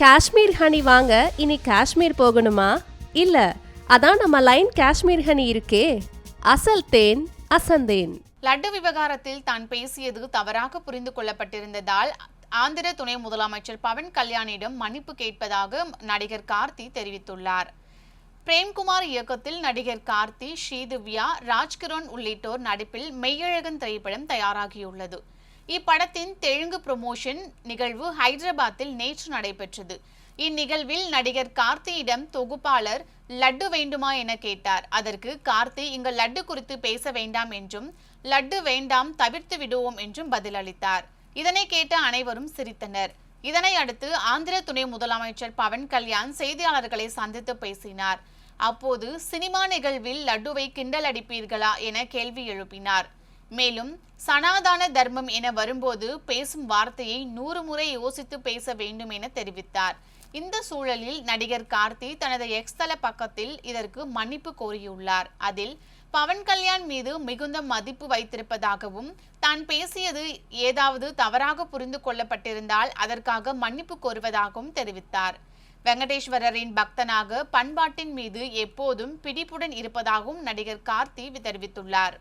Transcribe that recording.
Kashmir honey வாங்க இனி காஷ்மீர் போகணுமா? இல்ல அதான் நம்ம லைன் காஷ்மீர் ஹனி இருக்கே. அசல் தேன் அசந்தேன் லட்டு விவகாரத்தில் தான் பேசியது தவறாக புரிந்து கொள்ளப்பட்டிருந்ததால் ஆந்திர துணை முதலமைச்சர் பவன் கல்யாணிடம் மன்னிப்பு கேட்பதாக நடிகர் கார்த்தி தெரிவித்துள்ளார். பிரேம்குமார் இயக்கத்தில் நடிகர் கார்த்தி ஸ்ரீதிவ்யா ராஜ்கிரண் உள்ளிட்டோர் நடிப்பில் மெய்யழகன் திரைப்படம் தயாராகியுள்ளது. இப்படத்தின் தெலுங்கு ப்ரொமோஷன் நிகழ்வு ஹைதராபாத்தில் நேற்று நடைபெற்றது. இந்நிகழ்வில் நடிகர் கார்த்தியிடம் தொகுப்பாளர் லட்டு வேண்டுமா என கேட்டார். அதற்கு கார்த்தி இங்கு லட்டு குறித்து பேச வேண்டாம் என்றும் லட்டு வேண்டாம் தவிர்த்து விடுவோம் என்றும் பதிலளித்தார். இதனை கேட்ட அனைவரும் சிரித்தனர். இதனை அடுத்து ஆந்திர துணை முதலமைச்சர் பவன் கல்யாண் செய்தியாளர்களை சந்தித்து பேசினார். அப்போது சினிமா நிகழ்வில் லட்டுவை கிண்டல் அடிப்பீர்களா என கேள்வி எழுப்பினார். மேலும் சனாதான தர்மம் என வரும்போது பேசும் வார்த்தையை நூறு முறை யோசித்து பேச வேண்டும் என தெரிவித்தார். இந்த சூழலில் நடிகர் கார்த்தி தனது எக்ஸ்தல பக்கத்தில் இதற்கு மன்னிப்பு கோரியுள்ளார். அதில் பவன் கல்யாண் மீது மிகுந்த மதிப்பு வைத்திருப்பதாகவும் தான் பேசியது ஏதாவது தவறாக புரிந்து கொள்ளப்பட்டிருந்தால் அதற்காக மன்னிப்பு கோருவதாகவும் தெரிவித்தார். வெங்கடேஸ்வரரின் பக்தனாக பண்பாட்டின் மீது எப்போதும் பிடிப்புடன் இருப்பதாகவும் நடிகர் கார்த்தி தெரிவித்துள்ளார்.